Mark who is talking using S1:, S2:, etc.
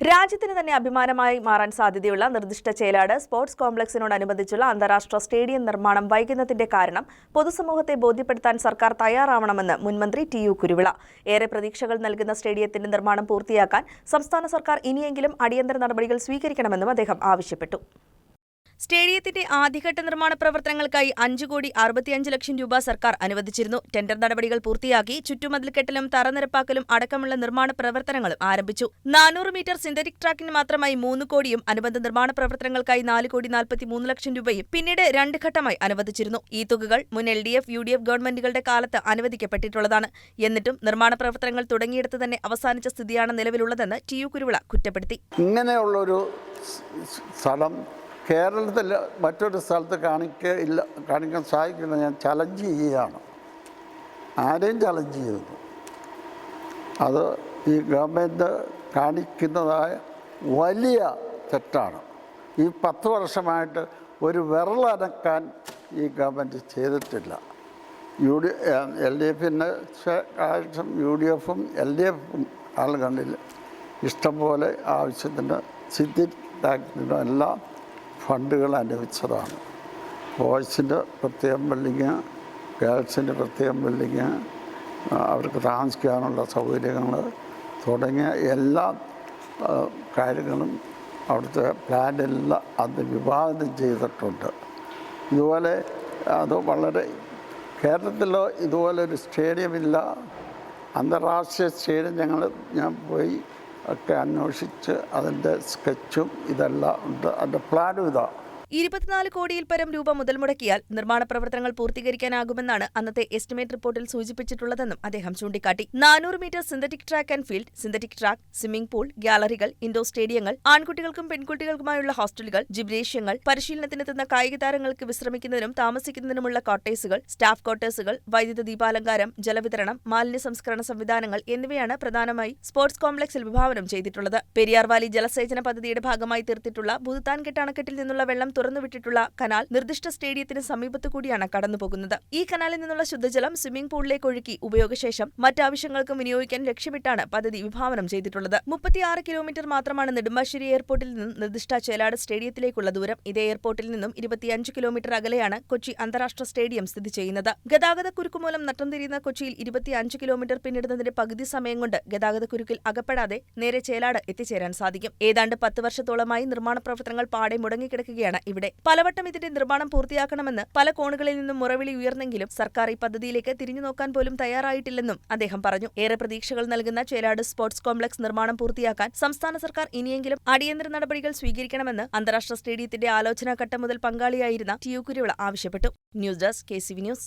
S1: രാജ്യത്തിന് തന്നെ അഭിമാനമായി മാറാൻ സാധ്യതയുള്ള നിർദ്ദിഷ്ട ചേലാട് സ്പോർട്സ് കോംപ്ലക്സിനോടനുബന്ധിച്ചുള്ള അന്താരാഷ്ട്ര സ്റ്റേഡിയം നിർമ്മാണം വൈകുന്നതിന്റെ കാരണം പൊതുസമൂഹത്തെ ബോധ്യപ്പെടുത്താൻ സർക്കാർ തയ്യാറാവണമെന്ന് മുൻമന്ത്രി ടി യു കുരുവിള. ഏറെ പ്രതീക്ഷകൾ നൽകുന്ന സ്റ്റേഡിയത്തിന്റെ നിർമ്മാണം പൂർത്തിയാക്കാൻ സംസ്ഥാന സർക്കാർ ഇനിയെങ്കിലും അടിയന്തര നടപടികൾ സ്വീകരിക്കണമെന്നും അദ്ദേഹം ആവശ്യപ്പെട്ടു. സ്റ്റേഡിയത്തിന്റെ ആദ്യഘട്ട നിർമ്മാണ പ്രവർത്തനങ്ങൾക്കായി അഞ്ചു കോടി അറുപത്തിയഞ്ച് ലക്ഷം രൂപ സർക്കാർ അനുവദിച്ചിരുന്നു. ടെൻഡർ നടപടികൾ പൂർത്തിയാക്കി ചുറ്റുമതിൽ കെട്ടലും തറനിരപ്പാക്കലും അടക്കമുള്ള നിർമ്മാണ പ്രവർത്തനങ്ങളും ആരംഭിച്ചു. നാനൂറ് മീറ്റർ സിന്തറ്റിക് ട്രാക്കിന് മാത്രമായി മൂന്ന് കോടിയും അനുബന്ധ നിർമ്മാണ പ്രവർത്തനങ്ങൾക്കായി നാല് കോടി നാൽപ്പത്തിമൂന്ന് ലക്ഷം രൂപയും പിന്നീട് രണ്ട് ഘട്ടമായി അനുവദിച്ചിരുന്നു. ഈ തുകകൾ മുൻ L D F U D F ഗവൺമെന്റുകളുടെ കാലത്ത് അനുവദിക്കപ്പെട്ടിട്ടുള്ളതാണ്. എന്നിട്ടും നിർമ്മാണ പ്രവർത്തനങ്ങൾ തുടങ്ങിയിടത്ത് തന്നെ അവസാനിച്ച സ്ഥിതിയാണ് നിലവിലുള്ളതെന്ന് ടി യു കുരുവിള കുറ്റപ്പെടുത്തി.
S2: കേരളത്തിൽ മറ്റൊരു സ്ഥലത്ത് കാണിക്ക ഇല്ല കാണിക്കാൻ സാധിക്കില്ല ഞാൻ ചലഞ്ച് ചെയ്യുകയാണ്. ആരെയും ചലഞ്ച് ചെയ്യുന്നു അത് ഈ ഗവൺമെന്റ് കാണിക്കുന്നതായ വലിയ തെറ്റാണ്. ഈ പത്ത് വർഷമായിട്ട് ഒരു വിരളനക്കാൻ ഈ ഗവൺമെന്റ് ചെയ്തിട്ടില്ല. യു ഡി എൽ ഡി എഫിന്റെ ആവശ്യം യു ഡി എഫും എൽ ഡി എഫും ആളുകളിൽ ഇഷ്ടംപോലെ ആവശ്യത്തിന് സിദ്ധി എല്ലാം ഫണ്ടുകൾ അനുവദിച്ചതാണ്. ബോയ്സിന്റെ പ്രത്യേകം ബിൽഡിങ് ഗേൾസിന്റെ പ്രത്യേകം ബിൽഡിങ് അവർക്ക് താമസിക്കാനുള്ള സൗകര്യങ്ങൾ തുടങ്ങിയ എല്ലാ കാര്യങ്ങളും അവിടുത്തെ പ്ലാനെല്ലാം അത് വിഭാവനം ചെയ്തിട്ടുണ്ട്. ഇതുപോലെ അത് വളരെ കേരളത്തിൽ ഇതുപോലെ ഒരു സ്റ്റേഡിയം ഇല്ല അന്താരാഷ്ട്രീയ സ്റ്റേഡിയം ഞങ്ങൾ ഞാൻ പോയി ഒക്കെ അന്വേഷിച്ച് അതിന്റെ സ്കെച്ചും ഇതെല്ലാം ഉണ്ട്. അതിന്റെ പ്ലാനും ഇതാ.
S1: ഇരുപത്തിനാല് കോടിയിൽ പരം രൂപ മുതൽ മുടക്കിയാൽ നിർമ്മാണ പ്രവർത്തനങ്ങൾ പൂർത്തീകരിക്കാനാകുമെന്നാണ് അന്നത്തെ എസ്റ്റിമേറ്റ് റിപ്പോർട്ടിൽ സൂചിപ്പിച്ചിട്ടുള്ളതെന്നും അദ്ദേഹം ചൂണ്ടിക്കാട്ടി. നാനൂറ് meter synthetic track and field synthetic track swimming pool ഗ്യാലറികൾ indoor സ്റ്റേഡിയങ്ങൾ ആൺകുട്ടികൾക്കും പെൺകുട്ടികൾക്കുമായുള്ള ഹോസ്റ്റലുകൾ ജിംനേഷ്യങ്ങൾ പരിശീലനത്തിനെത്തുന്ന കായിക താരങ്ങൾക്ക് വിശ്രമിക്കുന്നതിനും താമസിക്കുന്നതിനുമുള്ള കോട്ടേഴ്സുകൾ സ്റ്റാഫ് ക്വാർട്ടേഴ്സുകൾ വൈദ്യുത ദീപാലങ്കാരം ജലവിതരണം മാലിന്യ സംസ്കരണ സംവിധാനങ്ങൾ എന്നിവയാണ് പ്രധാനമായി സ്പോർട്സ് കോംപ്ലക്സിൽ വിഭാവനം ചെയ്തിട്ടുള്ളത്. പെരിയാർ വാലി ജലസേചന പദ്ധതിയുടെ ഭാഗമായി തീർത്തിട്ടുള്ള ഭൂതാൻകെട്ട് അണക്കെട്ടിൽ നിന്നുള്ള വെള്ളം തുറന്നുവിട്ടിട്ടുള്ള കനാൽ നിർദ്ദിഷ്ട സ്റ്റേഡിയത്തിന് സമീപത്തു കൂടിയാണ് കടന്നുപോകുന്നത്. ഈ കനാലിൽ നിന്നുള്ള ശുദ്ധജലം സ്വിമ്മിംഗ് പൂളിലേക്ക് ഒഴുക്കി ഉപയോഗശേഷം മറ്റാവശ്യങ്ങൾക്കും വിനിയോഗിക്കാൻ ലക്ഷ്യമിട്ടാണ് പദ്ധതി വിഭാവനം ചെയ്തിട്ടുള്ളത്. മുപ്പത്തിയാറ് കിലോമീറ്റർ മാത്രമാണ് നെടുമ്പാശ്ശേരി എയർപോർട്ടിൽ നിന്നും നിർദ്ദിഷ്ട ചേലാട് സ്റ്റേഡിയത്തിലേക്കുള്ള ദൂരം. ഇതേ എയർപോർട്ടിൽ നിന്നും ഇരുപത്തിയഞ്ച് കിലോമീറ്റർ അകലെയാണ് കൊച്ചി അന്താരാഷ്ട്ര സ്റ്റേഡിയം സ്ഥിതി ചെയ്യുന്നത്. ഗതാഗത കുരുക്ക് മൂലം നട്ടം തിരിയുന്ന കൊച്ചിയിൽ ഇരുപത്തിയഞ്ച് കിലോമീറ്റർ പിന്നിടുന്നതിന്റെ പകുതി സമയം കൊണ്ട് ഗതാഗത കുരുക്കിൽ അകപ്പെടാതെ നേരെ ചേലാട് എത്തിച്ചേരാൻ സാധിക്കും. ഏതാണ്ട് പത്ത് വർഷത്തോളമായി നിർമ്മാണ പ്രവർത്തനങ്ങൾ പാടെ മുടങ്ങിക്കിടക്കുകയാണ് ഇവിടെ. പലവട്ടം ഇതിന്റെ നിർമ്മാണം പൂർത്തിയാക്കണമെന്ന് പല കോണുകളിൽ നിന്നും മുറവിളി ഉയർന്നെങ്കിലും സർക്കാർ ഈ പദ്ധതിയിലേക്ക് തിരിഞ്ഞു നോക്കാൻ പോലും തയ്യാറായിട്ടില്ലെന്നും അദ്ദേഹം പറഞ്ഞു. ഏറെ പ്രതീക്ഷകൾ നൽകുന്ന ചേലാട് സ്പോർട്സ് കോംപ്ലക്സ് നിർമ്മാണം പൂർത്തിയാക്കാൻ സംസ്ഥാന സർക്കാർ ഇനിയെങ്കിലും അടിയന്തര നടപടികൾ സ്വീകരിക്കണമെന്ന് അന്താരാഷ്ട്ര സ്റ്റേഡിയത്തിന്റെ ആലോചനാ ഘട്ടം മുതൽ പങ്കാളിയായിരുന്ന ടി യു കുരുവിള ആവശ്യപ്പെട്ടു. News desk K C V news.